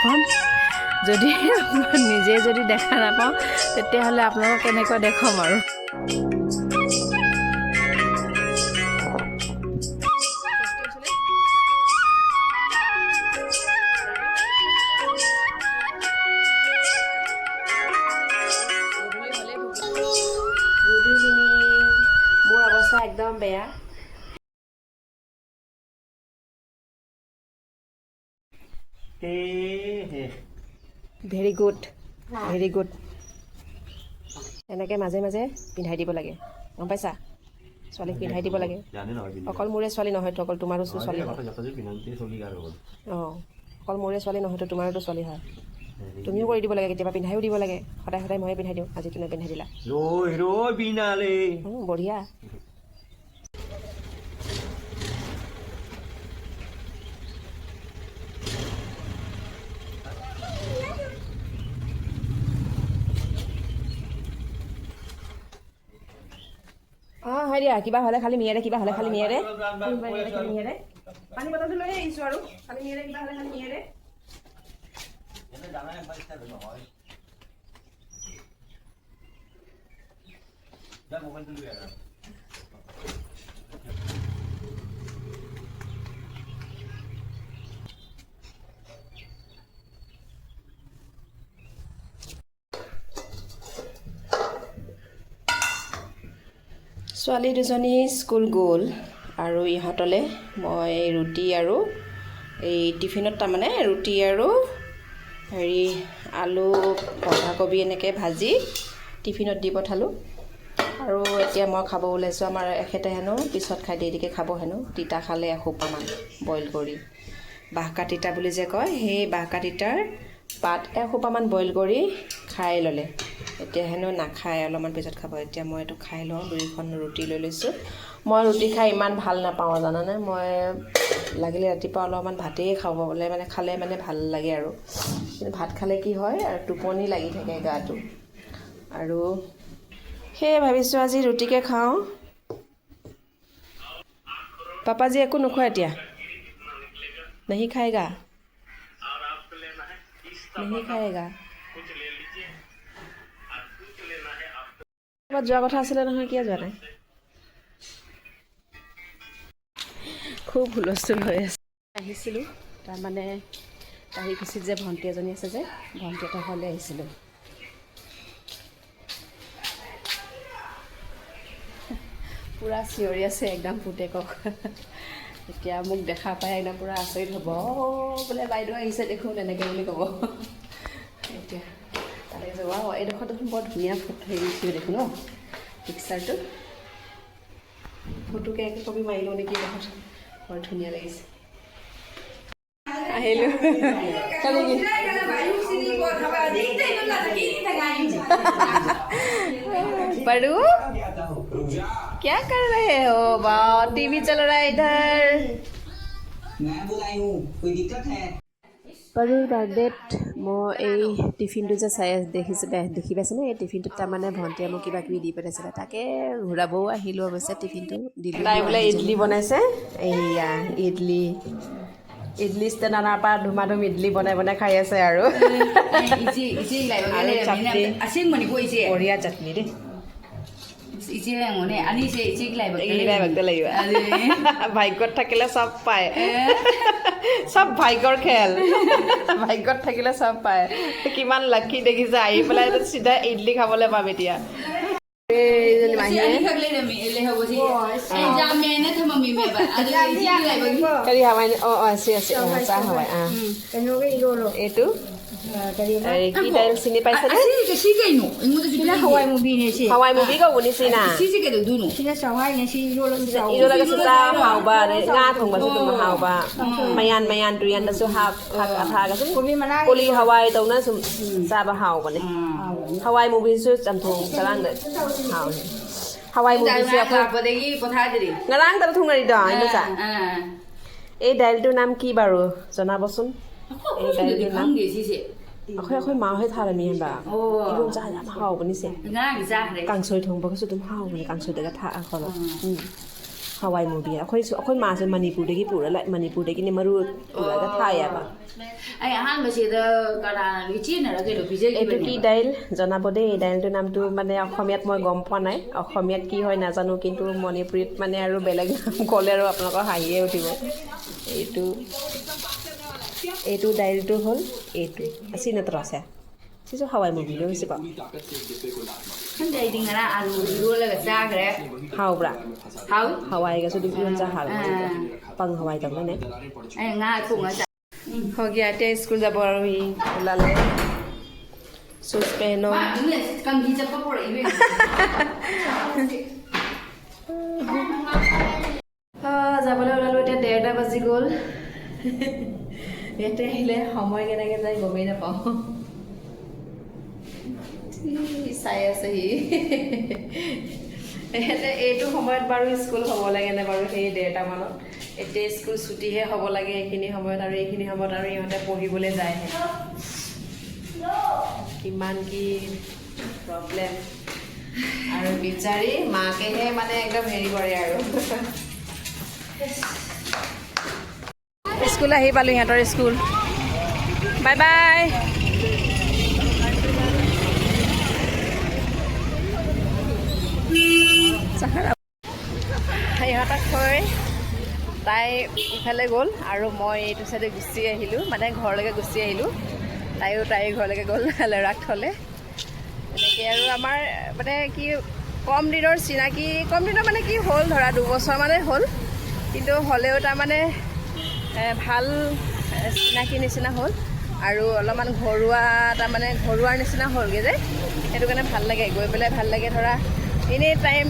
মুখখন যদি নিজে যদি দেখা নাপাওঁ তেতিয়াহ'লে আপোনালোকক কেনেকুৱা দেখুৱাম আৰু? মোৰ অৱস্থা একদম বেয়া। ভেৰি গুড ভেৰি গুড এনেকৈ মাজে মাজে পিন্ধাই দিব লাগে। গম পাইছা? ছোৱালীক পিন্ধাই দিব লাগে। জানে নহয় পিন্ধিব। অকল মোৰে ছোৱালী নহয়তো অকল তোমাৰো ছোৱালী। অঁ অকল মোৰে ছোৱালী নহয়তো তোমাৰোতো ছোৱালী হয়। তুমিও কৰি দিব লাগে কেতিয়াবা পিন্ধাইও দিব লাগে। সদায় সদায় ময়ে পিন্ধাই দিওঁ আজি তুমি পিন্ধাই দিলা। বঢ়িয়া। দিয়া কিবা হ'লে খালি মিয়াৰে কিবা হ'লে খালি মিয়াৰে। মিয়াৰে। পানী বটলটো লৈ আহিছোঁ আৰু। খালি মিয়াৰে কিবা হ'লে খালি মিয়াৰে। ছোৱালী দুজনী স্কুল গ'ল আৰু ইহঁতলৈ মই ৰুটি আৰু এই টিফিনত তাৰমানে ৰুটি আৰু হেৰি আলু বন্ধাকবি এনেকৈ ভাজি টিফিনত দি পঠালোঁ। আৰু এতিয়া মই খাব ওলাইছোঁ আমাৰ এখেতে হেনো পিছত খাই দেৰিকৈ খাব হেনো তিতা খালে এসোপামান বইল কৰি। বাঁহকা তিতা বুলি যে কয় সেই বাঁহকা তিতাৰ পাত এসোপামান বইল কৰি খাই ল'লে। এতিয়া হেনো নাখায় অলপমান পিছত খাব। এতিয়া মই এইটো খাই লওঁ দুইখন ৰুটি লৈ লৈছোঁ। মই ৰুটি খাই ইমান ভাল নাপাওঁ জানানে? মই লাগিলে ৰাতিপুৱা অলপমান ভাতেই খাবলৈ মানে খালে মানে ভাল লাগে আৰু। কিন্তু ভাত খালে কি হয় আৰু টোপনি লাগি থাকে গাটো। আৰু সেয়ে ভাবিছোঁ আজি ৰুটিকে খাওঁ। পাপাজি একো নোখোৱা এতিয়া? নেহি খায়গা নেহি খায়গা ক'ৰবাত যোৱা কথা আছিলে নহয় কিয় যোৱা নাই? খুব হুলস্থুল হৈ আছে। আহিছিলোঁ তাৰমানে কাহিকুছিত যে ভণ্টি এজনী আছে যে ভণ্টি এটা ঘৰলৈ আহিছিলোঁ। পূৰা চিঞৰি আছে একদম পুতেকক। এতিয়া মোক দেখা পাই একদম পূৰা আচৰিত হ'ব। বোলে বাইদেউ আহিছে দেখোন এনেকৈ বুলি ক'ব। তাতে কৈছে ৱা এইডোখৰ দেখোন বৰ ধুনীয়া ফটো হেৰি উঠিছে দেখোন ন পিকচাৰটো ফটোকে একে কপি মাৰি লওঁ নেকি এইডোখৰত বৰ ধুনীয়া লাগিছে আহিলোঁ কালি কি परू क्या कर रहे हो वाह टीवी चल रहा है इधर मैं बुलाई हूँ कोई दिक्कत है পৰুৰ বাৰ্থডেত মই এই টিফিনটো যে চাই দেখিছিলে দেখি পাইছেনে? এই টিফিনটোত তাৰমানে ভণ্টিয়ে মোক কিবা কিবি দি পেলাইছিলে তাকে ঘূৰাবও আহিলোঁ অৱশ্যে টিফিনটো। দিলোঁ তাই বোলে ইডলি বনাইছে। এইয়া ইডলি। ইডলি ষ্টেণ্ডাৰ পৰা ধুমাধুম ইডলি বনাই বনাই খাই আছে আৰু। চাটনি। দেই। ভাগ্যত থাকিলে চব পায়। চব ভাগ্যৰ খেল। ভাগ্যত থাকিলে চব পায়। কিমান লাকি দেখিছে আহি পেলাই চিধা ইডলি খাবলৈ পাম এতিয়া। এইটো? Kita sini paisa na. Sini ke sini ino. Imo to sini Hawaii movie ni si. Hawaii movie ko buni sina. Sini ke do no. Sini sa Hawaii ni sini lo lo sa. Ilo la kasi sa hau ba ni nga thong ba su tum hau ba. Mayan mayan durian na su hap hak atha ka sun. Kuli Hawaii tong na su sa ba hau ba ni. Hawaii movie su cham thong sa lang de. Hau ni. Hawaii movie su apa ba de gi kotha de. Ngarang ta thung na ri da ino sa. Eh dial to nam ki baro. Jona bosun. 에, 날개 랑? 아, 그냥 거의 마을 회사람이 막 이런 자 하나 하고 보니 세. 강철 동북에서 좀 하고 보니 강철 내가 다 알거 든. 응. 하와이 무 비. 아, 거의 거의 마서 마니푸르기 뿌라 마니푸르기 네 마루 뿌라가 타야 봐. 아이 한 거시도 가라 위치는 그래도 비제 기 분. 에토 키 다일 জানাবদে দাইলটো নামটো মানে অসমীয়াত মই গম পোৱা নাই অসমীয়াত কি হয় নাজানো কিন্তু মণিপুৰীত মানে আৰু বেলেগ নাম ক'লে আৰু আপোনালোকৰ হাঁহিয়ে উঠিব এইটো এইটো ডায়েৰীটো হ'ল এইটো। চিন এটা আছে। সেইটো খাওঁ মই বিলো হৈছে বাৰু। যাবলৈ ওলালো এতিয়া ডেৰটা বাজি গ'ল। ইয়াতে আহিলে সময় কেনেকৈ যায় গমেই নাপাওঁ। চাই আছে সি এইটো সময়ত বাৰু স্কুল হ'ব লাগেনে বাৰু সেই ডেৰটামানত এতিয়া স্কুল ছুটিহে হ'ব লাগে এইখিনি সময়ত আৰু এইখিনি সময়ত আৰু ইহঁতে পঢ়িবলৈ যায়হে। কিমান কি প্ৰব্লেম। আৰু বিচাৰি মাকেহে মানে একদম হেৰি কৰে আৰু। স্কুল আহি পালোঁ সিহঁতৰ স্কুল। Bye bye. সিহঁতক থৈ তাই ইফালে গ'ল আৰু মই এইটো চাইডে গুচি আহিলোঁ মানে ঘৰলৈকে গুচি আহিলোঁ। তাইও তাইৰ ঘৰলৈকে গ'ল ল'ৰাক থ'লে। এনেকৈ আৰু আমাৰ মানে কি কম দিনৰ চিনাকি কম দিনৰ মানে কি হ'ল ধৰা দুবছৰমানে হ'ল। কিন্তু হ'লেও তাৰমানে ভাল চিনাকি নিচিনা হ'ল। আৰু অলপমান ঘৰুৱা তাৰমানে ঘৰুৱাৰ নিচিনা হ'লগৈ যে। সেইটো কাৰণে ভাল লাগে গৈ পেলাই ভাল লাগে ধৰা। এনেই টাইম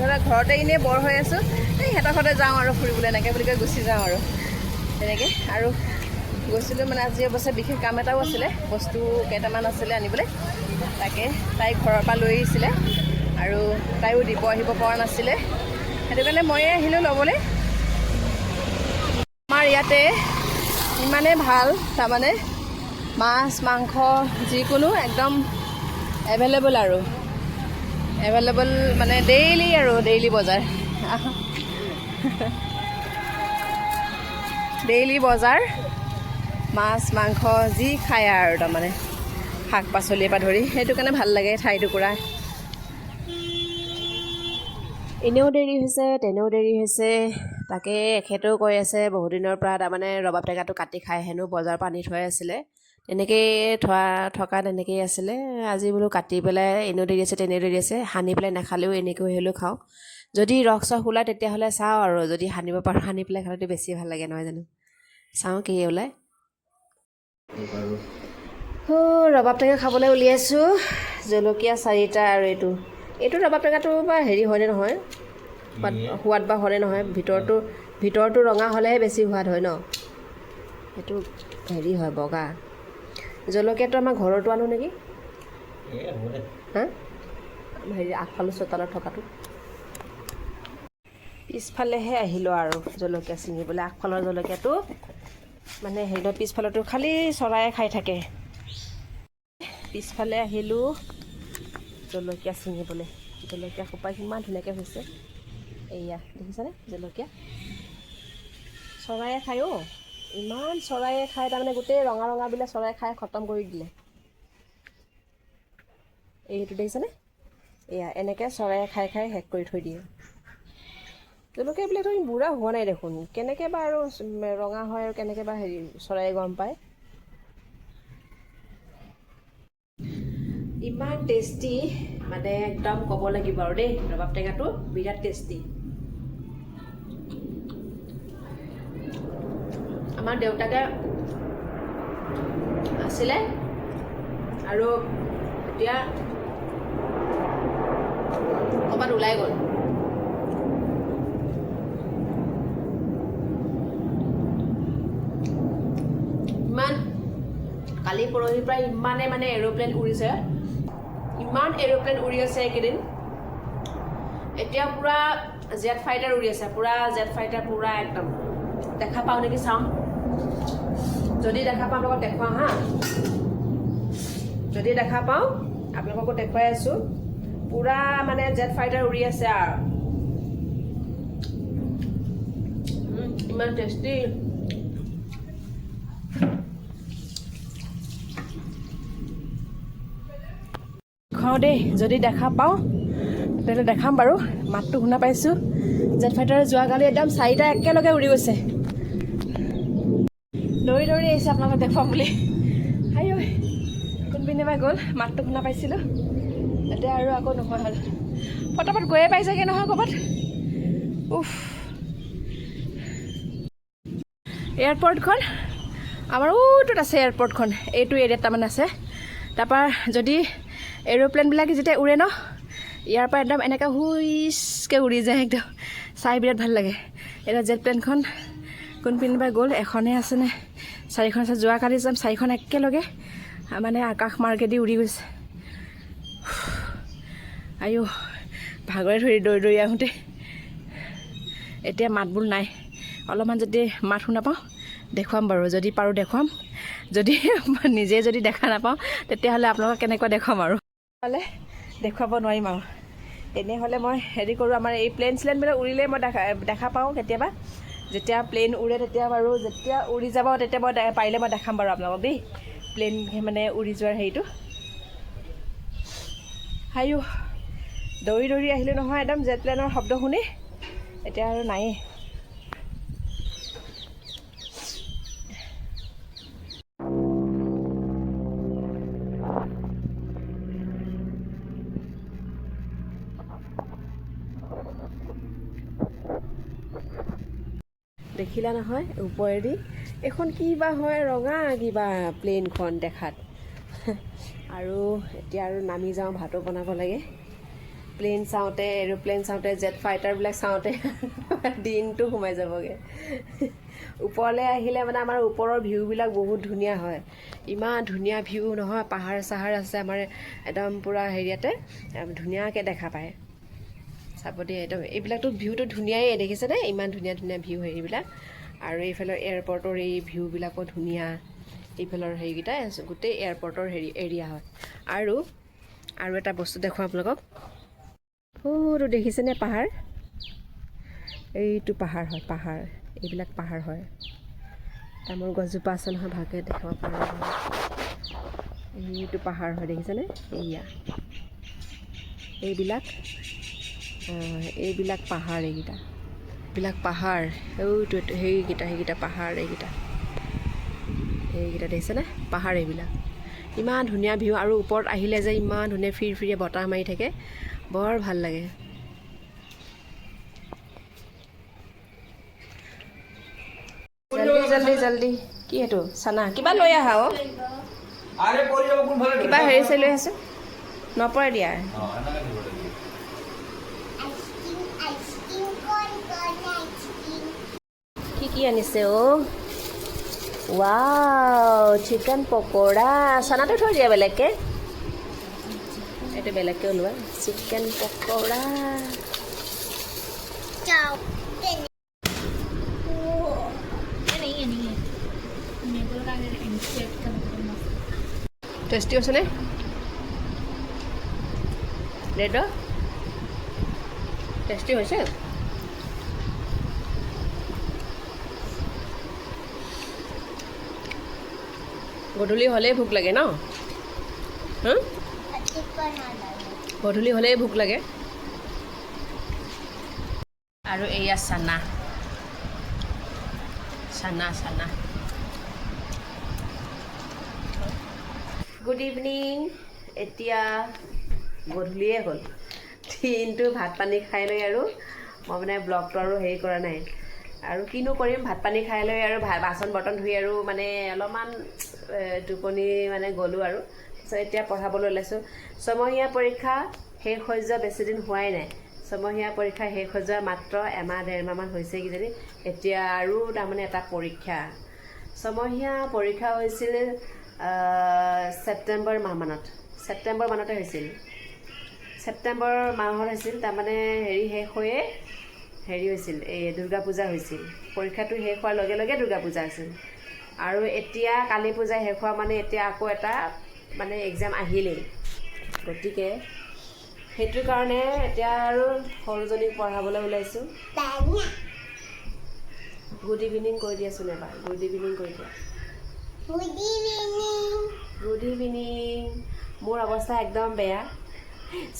ধৰা ঘৰতে এনেই বৰ হৈ আছোঁ। এই সিহঁতৰ যাওঁ আৰু ফুৰিবলৈ এনেকৈ বুলি কৈ গুচি যাওঁ আৰু। তেনেকৈ। আৰু গৈছিলোঁ মানে আজি অৱশ্যে বিশেষ কাম এটাও আছিলে। বস্তু কেইটামান আছিলে আনিবলৈ। তাকে তাই ঘৰৰ পৰা লৈ আহিছিলে। আৰু তাইও দিব আহিব পৰা নাছিলে। সেইটো কাৰণে ময়ে আহিলোঁ ল'বলৈ। আমাৰ ইয়াতে ইমানেই ভাল তাৰমানে মাছ মাংস যিকোনো একদম এভেইলেবল আৰু। এভেইলেবল মানে ডেইলি আৰু ডেইলি বজাৰ। ডেইলি বজাৰ মাছ মাংস যি খায় আৰু তাৰমানে। শাক পাচলিৰ পৰা ধৰি সেইটো কাৰণে ভাল লাগে ঠাই টুকুৰা। এনেও দেৰি হৈছে তেনেও দেৰি হৈছে। তাকে এখেতেও কৈ আছে বহুদিনৰ পৰা তাৰমানে ৰবাব টেঙাটো কাটি খাই হেনো বজাৰৰ পৰা আনি থোৱাই আছিলে। তেনেকেই থোৱা থকা তেনেকেই আছিলে। আজি বোলো কাটি পেলাই এনেও দেৰি আছে তেনেও দেৰি আছে সানি পেলাই নাখালেও এনেকৈ হ'লেও খাওঁ। যদি ৰস চস ওলায় তেতিয়াহ'লে চাওঁ আৰু। যদি সানিব পাৰোঁ সানি পেলাই খালেতো বেছি ভাল লাগে নহয় জানো? চাওঁ কি ওলায়। ৰবাব টেঙা খাবলৈ উলিয়াইছোঁ। জলকীয়া চাৰিটা আৰু এইটো। এইটো ৰবাব টেঙাটো বা হেৰি হয়নে নহয়? সোৱাদ সোৱাদ বা হয়নে নহয় ভিতৰটো ভিতৰটো ৰঙা হ'লেহে বেছি সোৱাদ হয় ন? সেইটো হেৰি হয় বগা। জলকীয়াটো আমাৰ ঘৰৰটো আনো নেকি? হা? হেৰি আগফালৰ চোতালত থকাটো। পিছফালেহে আহিলোঁ আৰু জলকীয়া ছিঙিবলৈ। আগফালৰ জলকীয়াটো মানে হেৰি নহয়, পিছফালতো খালী চৰায়ে খাই থাকে। পিছফালে আহিলোঁ জলকীয়া ছিঙিবলৈ। জলকীয়া সোপা কিমান ধুনীয়াকৈ হৈছে। এয়া দেখিছানে? জলকীয়া। চৰায়ে খায় অ' ইমান চৰায়ে খায় তাৰমানে গোটেই ৰঙা ৰঙাবিলাক চৰাই খাই খতম কৰি দিলে। এইটো দেখিছেনে? এয়া এনেকৈ চৰায়ে খাই খাই শেষ কৰি থৈ দিয়ে। জলকীয়াবিলাকতো বুঢ়া হোৱা নাই দেখোন। কেনেকৈ বা আৰু ৰঙা হয় আৰু কেনেকৈ বা হেৰি চৰায়ে গম পায়? ইমান টেষ্টি মানে একদম ক'ব লাগিব আৰু দেই ৰবাব টেঙাটো বিৰাট টেষ্টি আমাৰ দেউতাকে আছিলে। আৰু এতিয়া ক'ৰবাত ওলাই গ'ল। ইমান, কালি পৰহিৰ পৰা ইমানে মানে এৰ'প্লেন উৰিছে। ইমান এৰ'প্লেন উৰি আছে এইকেইদিন। এতিয়া পূৰা জেট ফাইটাৰ উৰি আছে, পূৰা জেট ফাইটাৰ পূৰা একদম। দেখা পাওঁ নেকি, চাওঁ। যদি দেখা পাওঁ আপোনালোকক দেখুৱাওঁ হা। যদি দেখা পাওঁ আপোনালোককো দেখুৱাই আছোঁ। পূৰা মানে জেট ফাইটাৰ উৰি আছে আৰু। ইমান টেষ্টি খাওঁ দেই যদি দেখা পাওঁ তেতিয়াহ'লে দেখাম বাৰু। মাতটো শুনা পাইছোঁ। জেট ফাইটাৰে যোৱাকালি একদম চাৰিটা একেলগে উৰি গৈছে। দৌৰি দৌৰি আহিছে আপোনালোকক দেখুৱাম বুলি। হাই ঐ কোনপিনে বা গ'ল? মাতটো শুনা পাইছিলোঁ। এতিয়া আৰু আকৌ নোহোৱা হ'ল। পটাপট গৈয়ে পাইছেগৈ নহয় ক'ৰবাত। উফ। এয়াৰপৰ্টখন আমাৰ ওটোত আছে এয়াৰপৰ্টখন। এইটো এৰিয়াত তাৰমানে আছে। তাৰপৰা যদি এৰ'প্লেনবিলাক যেতিয়া উৰে ন ইয়াৰ পৰা একদম এনেকৈ হুইচকৈ উৰি যায় একদম। চাই বিৰাট ভাল লাগে। এতিয়া জেট প্লেনখন কোনপিনে পৰা গ'ল এখনেই আছেনে চাৰিখন আছে যোৱাকালি যাম চাৰিখন একেলগে মানে আকাশ মাৰ্গেদি উৰি গৈছে। আয়ো ভাগৰে ধৰি দৌৰি দৌৰি আহোঁতে। এতিয়া মাতবোল নাই। অলপমান যদি মাত শুনা পাওঁ দেখুৱাম বাৰু। যদি পাৰোঁ দেখুৱাম। যদি নিজে যদি দেখা নাপাওঁ তেতিয়াহ'লে আপোনালোকক কেনেকুৱা দেখুৱাম আৰু? হ'লে দেখুৱাব নোৱাৰিম আৰু। এনেহ'লে মই হেৰি কৰোঁ আমাৰ এই প্লেন চিলেনবিলাক উৰিলে মই দেখা দেখা পাওঁ কেতিয়াবা। যেতিয়া প্লেন উৰে তেতিয়া বাৰু যেতিয়া উৰি যাব তেতিয়া মই পাৰিলে মই দেখাম বাৰু আপোনালোকক দেই। প্লেন মানে উৰি যোৱাৰ হেৰিটো। হায়ো দৌৰি দৌৰি আহিলোঁ নহয় একদম জেট প্লেনৰ শব্দ শুনি। এতিয়া আৰু নায়েই। দেখিলা নহয় ওপৰেদি। এইখন কি বা হয় ৰঙা কিবা প্লেনখন দেখাত। আৰু এতিয়া আৰু নামি যাওঁ ভাতো বনাব লাগে। প্লেন চাওঁতে এৰ'প্লেন চাওঁতে জেট ফাইটাৰবিলাক চাওঁতে দিনটো সোমাই যাবগৈ। ওপৰলৈ আহিলে মানে আমাৰ ওপৰৰ ভিউবিলাক বহুত ধুনীয়া হয়। ইমান ধুনীয়া ভিউ নহয় পাহাৰ চাহাৰ আছে আমাৰ একদম পূৰা হেৰিয়াতে ধুনীয়াকৈ দেখা পায়। চাব দেই একদম। এইবিলাকতো ভিউটো ধুনীয়াই দেখিছেনে ইমান ধুনীয়া ধুনীয়া ভিউ হেৰিবিলাক আৰু এইফালৰ এয়াৰপৰ্টৰ এই ভিউবিলাকো ধুনীয়া। এইফালৰ হেৰিকেইটা গোটেই এয়াৰপৰ্টৰ হেৰি এৰিয়া হয়। আৰু আৰু এটা বস্তু দেখুৱাম আপোনালোকক। সৰু দেখিছেনে পাহাৰ? এইটো পাহাৰ হয় পাহাৰ। এইবিলাক পাহাৰ হয়। তামোল গছজোপা আছে নহয় ভালকৈ দেখাব পৰা। এইটো পাহাৰ হয় দেখিছেনে? এইয়া। এইবিলাক। এইবিলাক পাহাৰ এইকেইটা। এইবিলাক পাহাৰ? এইটো এইটো সেইকেইটা সেইকেইটা পাহাৰ এইকেইটা। এইকেইটা দেখিছেনে পাহাৰ এইবিলাক। ইমান ধুনীয়া ভিউ আৰু ওপৰত আহিলে যে ইমান ধুনীয়া ফিৰ ফিৰিয়ে বতাহ মাৰি থাকে। বৰ ভাল লাগে। জল্দি জল্দি জল্দি। কি এইটো? চানা কিবা লৈ আহা অ' কিবা হেৰি চেৰি লৈ আছে নপৰে দিয়া। কি কি আনিছে অ' ৱাও চিকেন পকৰা চানাটো থৈ দিয়া বেলেগকৈ। এইটো বেলেগকৈ ওলোৱা। চিকেন পকৰা টেষ্টি আছেনে ৰেড টেষ্টি হৈছে? গধূলি হ'লেই ভোক লাগে ন? গধূলি হ'লেই ভোক লাগে। আৰু এয়া চানা। চানা চানা। গুড ইভিনিং এতিয়া গধূলিয়ে হ'ল। দিনটো ভাত পানী খাই লৈ আৰু মই মানে ব্লগটো আৰু হেৰি কৰা নাই। আৰু কিনো কৰিম ভাত পানী খাই লৈ আৰু বাচন বৰ্তন ধুই আৰু মানে অলপমান টোপনি মানে গ'লোঁ আৰু। তাৰপিছত এতিয়া পঢ়াবলৈ ওলাইছোঁ। ছমহীয়া পৰীক্ষা শেষ হৈ যোৱা বেছিদিন হোৱাই নাই। ছমহীয়া পৰীক্ষা শেষ হৈ যোৱা মাত্ৰ এমাহ ডেৰমাহমান হৈছে কিজানি। এতিয়া আৰু তাৰমানে এটা পৰীক্ষা। ছমহীয়া পৰীক্ষা হৈছিল ছেপ্টেম্বৰ মাহমানত ছেপ্টেম্বৰ মানতে হৈছিল। ছেপ্টেম্বৰ মাহত হৈছিল তাৰমানে হেৰি শেষ হৈয়ে হেৰি হৈছিল এই দুৰ্গা পূজা হৈছিল। পৰীক্ষাটো শেষ হোৱাৰ লগে লগে দুৰ্গা পূজা আছিল আৰু এতিয়া কালী পূজা শেষ হোৱা মানে এতিয়া আকৌ এটা মানে এক্সাম আহিলেই। গতিকে সেইটো কাৰণে এতিয়া আৰু সৰুজনীক পঢ়াবলৈ ওলাইছোঁ। গুড ইভিনিং কৈ দিয়াচোন এবাৰ। গুড ইভিনিং কৈ দিয়া। গুড ইভিনিং মোৰ অৱস্থা একদম বেয়া।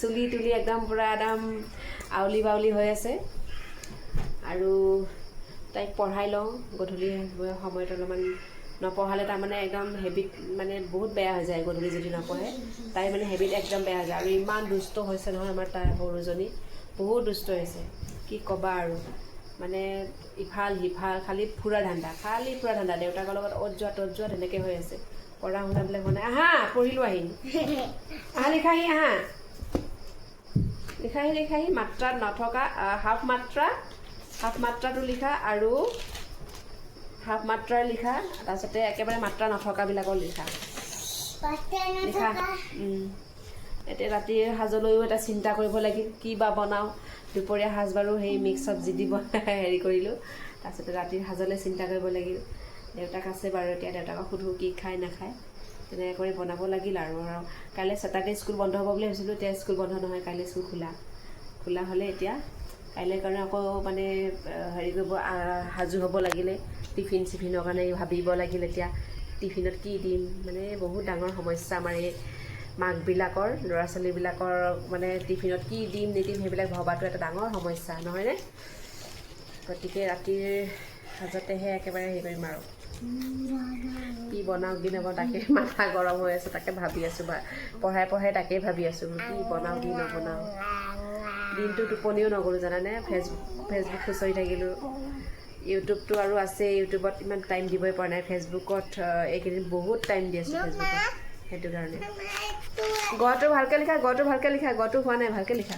চুলি তুলি একদম পূৰা একদম আউলি বাউলি হৈ আছে। আৰু তাইক পঢ়াই লওঁ গধূলি সময়ত অলপমান নপঢ়ালে তাৰমানে একদম হেবিট মানে বহুত বেয়া হৈ যায় গধূলি যদি নপঢ়ে। তাইৰ মানে হেবিট একদম বেয়া হৈ যায় আৰু ইমান দুষ্ট হৈছে নহয় আমাৰ তাই সৰুজনী বহুত দুষ্ট হৈছে। কি ক'বা আৰু মানে ইফাল সিফাল খালি ফুৰা ধান্দা খালি ফুৰা ধান্দা দেউতাকৰ লগত অ'ত যোৱা ত'ত যোৱা তেনেকৈ হৈ আছে। পঢ়া শুনাবিলাক মানে আহা পঢ়িলোঁ আহি আহা লিখাহি আহা। লিখাহি লিখাহি মাত্ৰাত নথকা হাফ মাত্ৰা হাফ মাত্ৰাটো লিখা আৰু হাফ মাত্ৰাৰ লিখা তাৰপিছতে একেবাৰে মাত্ৰা নথকাবিলাকৰ লিখা। লিখা। এতিয়া ৰাতিৰ সাজলৈও এটা চিন্তা কৰিব লাগিল কি বা বনাওঁ। দুপৰীয়া সাজ বাৰু সেই মিক্স চব্জি দি বনাই হেৰি কৰিলোঁ। তাৰপিছতে ৰাতিৰ সাজলৈ চিন্তা কৰিব লাগিল। দেউতাক আছে বাৰু এতিয়া দেউতাকক সোধোঁ কি খায় নাখায়। তেনেকৈ কৰি বনাব লাগিল আৰু। আৰু কাইলৈ ছেটাৰডে স্কুল বন্ধ হ'ব বুলি ভাবিছিলোঁ এতিয়া স্কুল বন্ধ নহয় কাইলৈ স্কুল খোলা। খোলা হ'লে এতিয়া কাইলৈ কাৰণে আকৌ মানে হেৰি কৰিব সাজু হ'ব লাগিলে। টিফিন চিফিনৰ কাৰণে ভাবিব লাগিল এতিয়া। টিফিনত কি দিম? মানে বহুত ডাঙৰ সমস্যা আমাৰ এই মাকবিলাকৰ ল'ৰা ছোৱালীবিলাকৰ মানে টিফিনত কি দিম নিদিম সেইবিলাক ভবাটো এটা ডাঙৰ সমস্যা নহয়নে গতিকে ৰাতিৰ সাজতেহে একেবাৰে হেৰি কৰিম আৰু। কি বনাওঁ কি নবনাওঁ তাকে মাথা গৰম হৈ আছে তাকে ভাবি আছোঁ বা পঢ়াই পঢ়াই তাকেই ভাবি আছোঁ কি বনাওঁ কি নবনাওঁ। দিনটো টোপনিও নগ'লোঁ জানানে ফেচবুক ফেচবুক খুচৰি থাকিলোঁ। ইউটিউবটো আৰু আছে, ইউটিউবত ইমান টাইম দিবই পৰা নাই। ফেচবুকত এইকেইদিন বহুত টাইম দি আছোঁ ফেচবুকত, সেইটো কাৰণে। গটো ভালকৈ লিখা গটো ভালকৈ লিখা গটো হোৱা নাই, ভালকৈ লিখা।